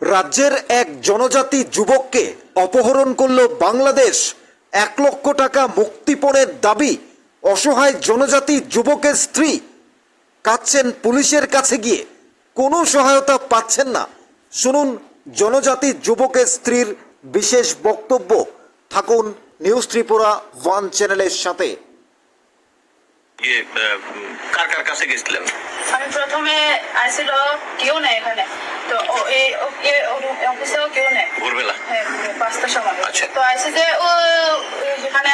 রাজ্যের এক জনজাতি যুবককে অপহরণ করল বাংলাদেশ। এক লক্ষ টাকা মুক্তিপণের দাবি, অসহায় জনজাতি যুবকের স্ত্রী। কাঁদছেন পুলিশের কাছে গিয়ে। কোনো সহায়তা পাচ্ছেন না। শুনুন জনজাতি যুবকের স্ত্রীর বিশেষ বক্তব্য। থাকুন নিউজ ত্রিপুরা ওয়ান চ্যানেলের সাথে। ইয়ে কার কার কাছে গেছিলেন? আমি প্রথমে আসছিল কেউ নেই এখানে। তো ও- এই অফিসেও কেউ নেই। ভোরবেলা? হ্যাঁ পাঁচটার সময়। আচ্ছা। তো আসে যে ও যেখানে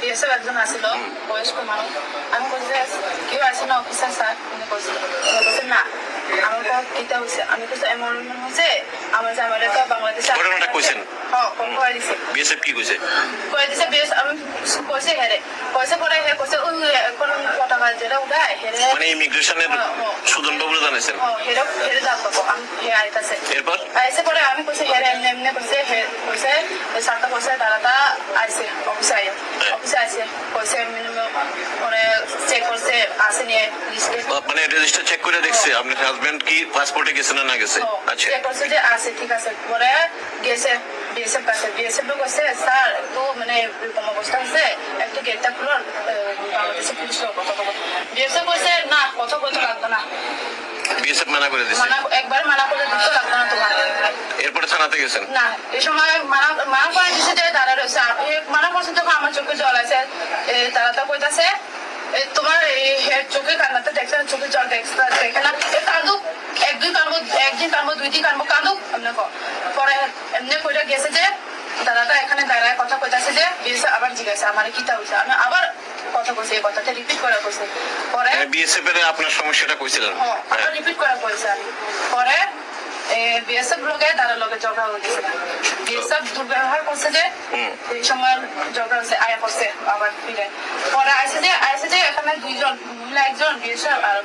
বিএসএফ একজন আসছিল বয়স্ক মানুষ। আমি বলছি কেউ আসে না অফিসার স্যার। উনি বলছিল বলছে না। আমার কথা কিতা হয়েছে আমি কিছু এমন হয়েছে আমার জামাইরে তো বাংলাদেশে ঘটনাটা কইছেন? হ্যাঁ কয়ে দিছে? বিএসএফ কি কইছে? কয়ে দিছে বেশ আমি কইছে হেরে কইছে পরে হে কইছে ওই এখন পতাকা যেটা উঠায় হেরে। মানে ইমিগ্রেশনের হ্যাঁ, হ্যাঁ। সুজন বাবু জানাইছেন? হেরে হেরে যাব আমি হে আইতাছে। এরপর? আইসে পরে আমি কইছে হেরে এমনি এমনি কইছে হে কইছে সাতটা কইছে তারাটা আইসে অফিসে আইয়া। অফিসে আইসে কইছে মিনিমাম পরে চেক করছে আসে নিয়ে লিস্টে আহ, মানে রেজিস্টার চেক করে দেখছে আপনার হাজবেন্ড কি পাসপোর্টে গেছে না না গেছে। আচ্ছা। চেক করছে যে আছে ঠিক আছে। পরে গেছে বিএসএফ কাছে। বিএসএফ লোক আছে স্যার একটু মানে এরকম অবস্থা হচ্ছে একটু গেটটা খুলো বাংলাদেশে পুলিশ লোক কথা বলো বিএসএফ কইছে না কথা বলতে লাগতো না। বিএসএফ মানা করে দিছে? একবার মানা করে দিতে লাগতো না তোমার। এরপরে থানাতে গেছেন? না এই সময় মানা মানা করে দিছে যে তারা রয়েছে। মানা করছে তখন আমার চোখে জল আছে। তারা তো কইতাছে তোমার চোখে কান্নাতে দেখছে না, চোখে জল দেখে না। কাঁদুক এক দুই কানবো একদিন কানবো দুই দিন কানবো কাঁদুক। এমনি। পরে এমনি কইরা গেছে যে দাদাটা এখানে দাঁড়ায় কথা কইতাছে যে বিয়েছে আবার জিজ্ঞাসা আমার কিতা হয়েছে আমি আবার কথা কইছি এই কথাটা রিপিট করা কইছে। পরে বিএসএফ এর আপনার সমস্যাটা কইছিলেন। হ্যাঁ, হ্যাঁ। রিপিট করা কইছে। পরে বিএসএফ লোকে তারা লোকে ঝগড়া হয়ে গেছে বিএসএফ দুর্ব্যবহার করছে যে এই সময় ঝগড়া হচ্ছে আয়া করছে আবার ফিরে। পরে আইসে যে আইসে যে এখানে দুইজন মহিলা একজন বিএসএফ আর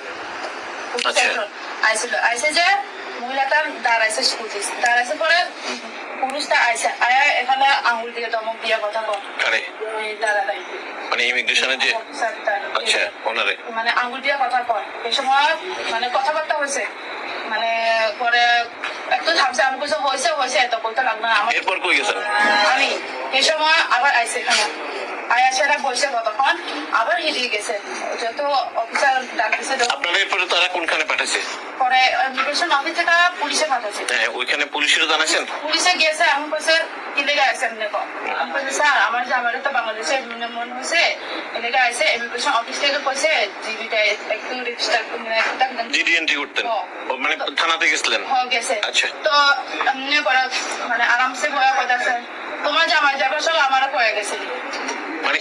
আচ্ছা। একজন আইছিল। আইসে যে মহিলাটা দাঁড়াইছে স্কুটি দাঁড়াইছে পরে পুরুষটা আইসে আয়া এখানে আঙুল দিয়ে দমক দিয়ে কথা কারে দাঁড়াই মানে ইমিগ্রেশনের যে আচ্ছা ওনারে। মানে আঙুল দিয়ে কথা কয়। এই সময় মানে কথাবার্তা হয়েছে। মানে পরে একটু থামছে আমি কিছু হয়েছে হয়েছে এত বলতে লাগল না আমি এরপর কই গেছেন আমি এই সময় আবার আইসে এখানে আয়া বসে কতক্ষণ আবার হিরিয়ে গেছে। যত অফিসার ডাকতেছে আপনারা এরপরে তারা কোনখানে পাঠাইছে পরে ইমিগ্রেশন অফিস থেকে পুলিশে পাঠাচ্ছে। হ্যাঁ ওইখানে পুলিশেরও জানাইছেন পুলিশে গেছে আমি কইছে ইলেগে আইসে এমনি আমি কইছে স্যার আমার জামারে তো বাংলাদেশে মানে হয়েছে ইলেগে আইসে ইমিগ্রেশন অফিস থেকে কইছে জিবিটা একটু রেজিস্টার একটা জিডি এন্ট্রি করতেন। হ্যাঁ। মানে থানাতে গেছিলেন? হয়ে গেছে। আচ্ছা। তো এমনি করে মানে আরামসে কইতাছে তোমার জামাই যাবার সব আমারও হয়ে গেছে।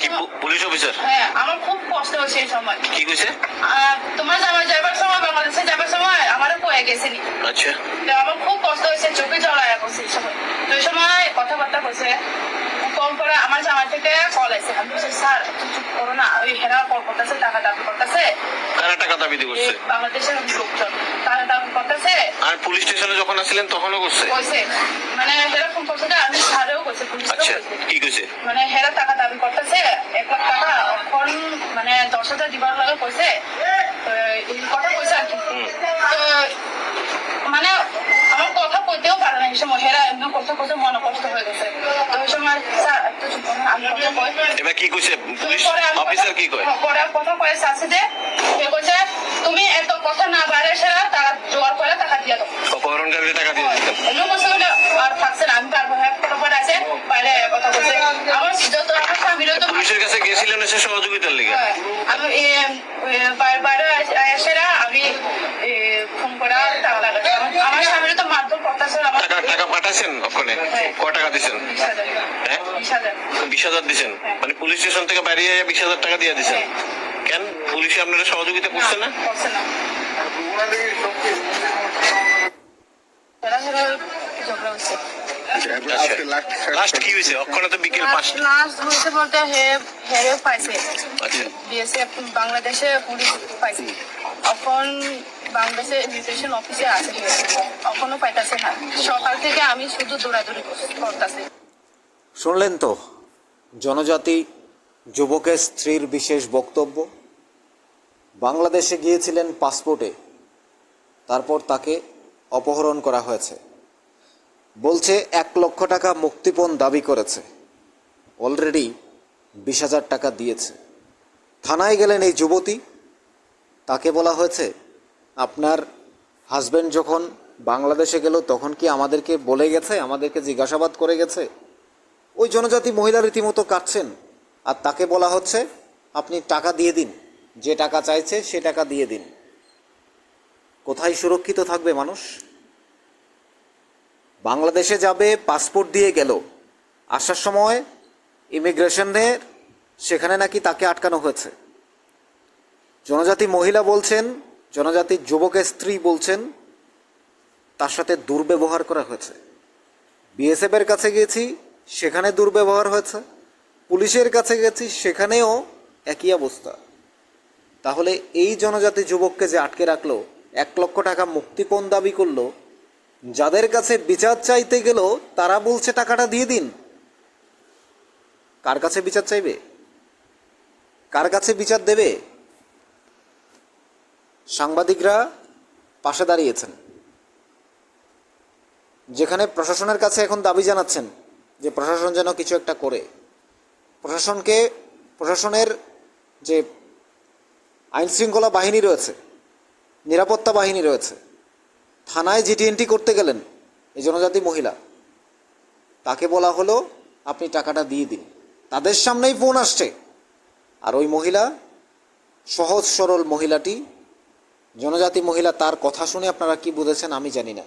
কি পুলিশ অফিসার হ্যাঁ আমার খুব কষ্ট হয়েছে এই সময়। কি কইছে? তোমার জামাই যাবার সময় বাংলাদেশে যাবার সময় আমারও কয়ে গেছে নি আচ্ছা। তো আমার খুব কষ্ট হয়েছে চোখে জল আয়া করছে এই সময়। তো এই সময় কথাবার্তা কইছে কল করে আমার জামাই থেকে কল আছে আমি বলছি স্যার চুপ করো না ওই হেরা কল করতেছে টাকা দাবি দিয়ে করছে বাংলাদেশের লোকজন। টাকা দাবি করতেছে। আর পুলিশ স্টেশনে যখন আসছিলেন তখনও করছে। কইছে। মানে হেরা ফোন করছে যে আমি স্যারেও কইছে পুলিশও আচ্ছা কি কইছে? মানে হেরা টাকা দাবি করতেছে এক লাখ টাকা এখন মানে দশ হাজার দিবার লাগে কইছে। এই কথা কইছে আর কি। মানে সময় হেরা মনে কষ্ট হয়ে গেছে। তো ওই সময় স্যার আমি এবার কি কইছে? পুলিশ অফিসার কি কয়? পরে কথা কয়ে আছে যে সে কইছে তুমি এত কথা না বাড়ে সেরা টাকা জোগাড় করে টাকা দিয়ে দাও। অপহরণকারী টাকা দিয়ে দিতেন এমন বসে বলে আর থাকছে আমি পারব ফটো ফটো আছে বাইরে কথা বলছে। আমার যত আমার স্বামীরও তো পুলিশের কাছে গেছিলেন এসে সহযোগিতার লিগে হ্যাঁ, আমি এ, এ, বাই- বাইরে এসেরা আমি এ, ফোন করা টাকা লাগাচ্ছি আমার- আমার স্বামীরও তো মারধর করতেছে আমার টাকা টাকা পাঠাইছেন ওখানে? ক টাকা দিছেন হ্যাঁ? বিশ হাজার দিছেন মানে পুলিশ স্টেশন থেকে বাইরে বিশ হাজার টাকা দিয়ে দিছেন কেন? পুলিশে আপনারা সহযোগিতা করছে না? লাস্ট কি হয়েছে? তো বিকেল লাস্ট বলতে হে পাইছে। আচ্ছা। বিএসএফ বাংলাদেশে পুলিশ পাইছে। এখন বাংলাদেশে ইমিগ্রেশন অফিসে আছে। এখনও পাইতাছে না। সকাল থেকে আমি শুধু দৌড়াদৌড়ি করতেছি। শুনলেন তো? জনজাতি যুবকের স্ত্রীর বিশেষ বক্তব্য। বাংলাদেশে গিয়েছিলেন পাসপোর্টে তারপর তাকে অপহরণ করা হয়েছে। বলছে, এক লক্ষ টাকা মুক্তিপণ দাবি করেছে। অলরেডি বিশ হাজার টাকা দিয়েছে। থানায় গেলেন এই যুবতী। তাকে বলা হয়েছে আপনার হাজবেন্ড যখন বাংলাদেশে গেল, তখন কি আমাদেরকে বলে গেছে, আমাদেরকে জিজ্ঞাসাবাদ করে গেছে? ওই জনজাতি মহিলা রীতিমতো কাটছেন আর তাকে বলা হচ্ছে, আপনি টাকা দিয়ে দিন। যে টাকা চাইছে, সে টাকা দিয়ে দিন। কোথায় সুরক্ষিত থাকবে মানুষ? বাংলাদেশে যাবে পাসপোর্ট দিয়ে গেল। আসার সময় ইমিগ্রেশনের সেখানে নাকি তাকে আটকানো হয়েছে। জনজাতি মহিলা বলছেন জনজাতি যুবকের স্ত্রী বলছেন, তার সাথে দুর্ব্যবহার করা হয়েছে। বিএসএফ এর কাছে গেছি, সেখানে দুর্ব্যবহার হয়েছে। পুলিশের কাছে গেছি, সেখানেও একই অবস্থা। তাহলে এই জনজাতি যুবককে যে আটকে রাখল, এক লক্ষ টাকা মুক্তিপণ দাবি করল, যাদের কাছে বিচার চাইতে গেল, তারা বলছে টাকাটা দিয়ে দিন। কার কাছে বিচার চাইবে? কার কাছে বিচার দেবে? সাংবাদিকরা পাশে দাঁড়িয়েছেন, যেখানে প্রশাসনের কাছে এখন দাবি জানাচ্ছেন যে প্রশাসন যেন কিছু একটা করে। প্রশাসনকে, প্রশাসনের যে আইন শৃঙ্খলা বাহিনী রয়েছে, নিরাপত্তা বাহিনী রয়েছে, থানায় জিটিএনটি করতে গেলেন এই জনজাতি মহিলা, তাকে বলা হলো, আপনি টাকাটা দিয়ে দিন। তাদের সামনেই ফোন আসছে। আর ওই মহিলা, সহজ সরল মহিলাটি জনজাতি মহিলা তার কথা শুনে আপনারা কি বুঝেছেন আমি জানি না।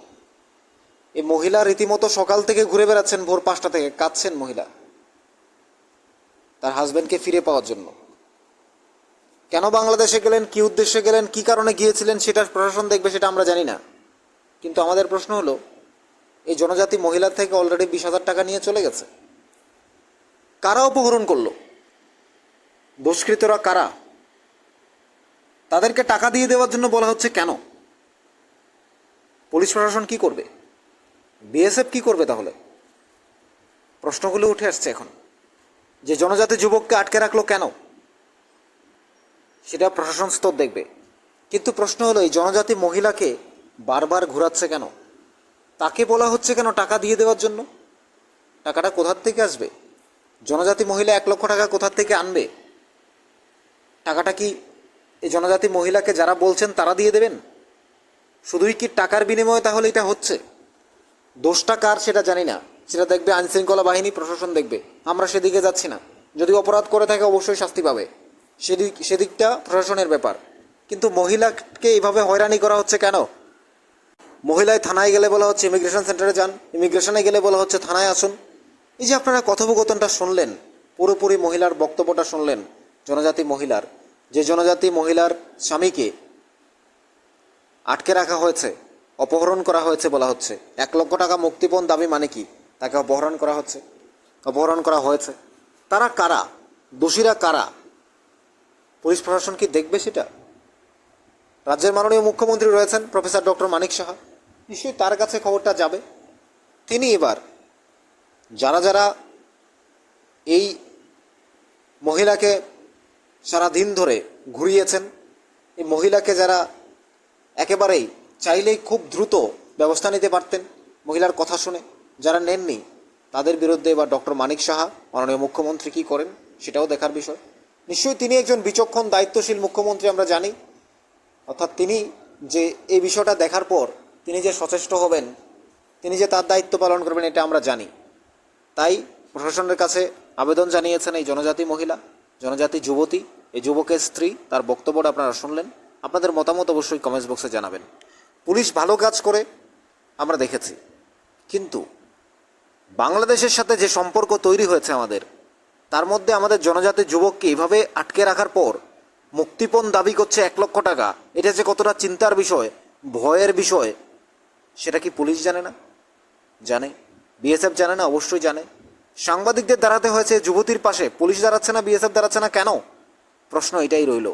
এই মহিলা রীতিমতো সকাল থেকে ঘুরে বেড়াচ্ছেন, ভোর পাঁচটা থেকে কাঁদছেন মহিলা। তার হাজবেন্ডকে ফিরে পাওয়ার জন্য। কেন বাংলাদেশে গেলেন, কি উদ্দেশ্যে গেলেন, কি কারণে গিয়েছিলেন সেটা প্রশাসন দেখবে সেটা আমরা জানি না। কিন্তু আমাদের প্রশ্ন হলো, এই জনজাতি মহিলার থেকে অলরেডি বিশ হাজার টাকা নিয়ে চলে গেছে। কারা অপহরণ করল? দুষ্কৃতরা কারা? তাদেরকে টাকা দিয়ে দেওয়ার জন্য বলা হচ্ছে কেন? পুলিশ প্রশাসন কি করবে? বিএসএফ কি করবে তাহলে? প্রশ্নগুলো উঠে আসছে এখন। যে জনজাতি যুবককে আটকে রাখল কেন? সেটা প্রশাসন স্তর দেখবে। কিন্তু প্রশ্ন হলো, এই জনজাতি মহিলাকে বারবার ঘোরাচ্ছে কেন? তাকে বলা হচ্ছে কেন টাকা দিয়ে দেওয়ার জন্য? টাকাটা কোথার থেকে আসবে? জনজাতি মহিলা এক লক্ষ টাকা কোথার থেকে আনবে? টাকাটা কি এই জনজাতি মহিলাকে যারা বলছেন তারা দিয়ে দেবেন? শুধুই কি টাকার বিনিময়ে তাহলে এটা হচ্ছে? দোষটা কার সেটা জানি না। সেটা দেখবে আইনশৃঙ্খলা বাহিনী, প্রশাসন দেখবে। আমরা সেদিকে যাচ্ছি না। যদি অপরাধ করে থাকে, অবশ্যই শাস্তি পাবে। সেদিক, সেদিকটা প্রশাসনের ব্যাপার। কিন্তু মহিলাকে এইভাবে হয়রানি করা হচ্ছে কেন? মহিলায় থানায় গেলে বলা হচ্ছে ইমিগ্রেশন সেন্টারে যান। ইমিগ্রেশনে গেলে বলা হচ্ছে থানায় আসুন। এই যে আপনারা কথোপকথনটা শুনলেন, পুরোপুরি মহিলার বক্তব্যটা শুনলেন, জনজাতি মহিলার যে জনজাতি মহিলার স্বামীকে আটকে রাখা হয়েছে, অপহরণ করা হয়েছে বলা হচ্ছে। এক লক্ষ টাকা মুক্তিপণ দাবি মানে কি? তাকে অপহরণ করা হচ্ছে। অপহরণ করা হয়েছে। তারা কারা? দোষীরা কারা? পুলিশ প্রশাসন কি দেখবে সেটা? রাজ্যের মাননীয় মুখ্যমন্ত্রী রয়েছেন প্রফেসর ডক্টর মানিক সাহা। নিশ্চয়ই তার কাছে খবরটা যাবে। তিনি এবার যারা যারা এই মহিলাকে সারা দিন ধরে ঘুরিয়েছেন। এই মহিলাকে যারা একেবারেই চাইলেই খুব দ্রুত ব্যবস্থা নিতে পারতেন মহিলার কথা শুনে, যারা নেননি, তাদের বিরুদ্ধে এবার ডক্টর মানিক সাহা, মাননীয় মুখ্যমন্ত্রী কী করেন সেটাও দেখার বিষয়। নিশ্চয়ই তিনি একজন বিচক্ষণ, দায়িত্বশীল মুখ্যমন্ত্রী আমরা জানি। অর্থাৎ তিনি যে এই বিষয়টা দেখার পর তিনি যে সচেষ্ট হবেন, তিনি যে তার দায়িত্ব পালন করবেন এটা আমরা জানি। তাই প্রশাসনের কাছে আবেদন জানিয়েছেন এই জনজাতি মহিলা, জনজাতি যুবতী এই যুবকের স্ত্রী, তার বক্তব্যটা আপনারা শুনলেন। আপনাদের মতামত অবশ্যই কমেন্টস বক্সে জানাবেন। পুলিশ ভালো কাজ করে, আমরা দেখেছি। কিন্তু বাংলাদেশের সাথে যে সম্পর্ক তৈরি হয়েছে আমাদের, তার মধ্যে আমাদের জনজাতি যুবককে এভাবে আটকে রাখার পর মুক্তিপণ দাবি করছে এক লক্ষ টাকা, এটা যে কতটা চিন্তার বিষয়, ভয়ের বিষয়, সেটা কি পুলিশ জানে না? জানে। বিএসএফ জানে না? অবশ্যই জানে। সাংবাদিকদের দাঁড়াতে হয়েছে যুবতীর পাশে। পুলিশ দাঁড়াচ্ছে না, বিএসএফ দাঁড়াচ্ছে না, কেন? প্রশ্ন এটাই রইল।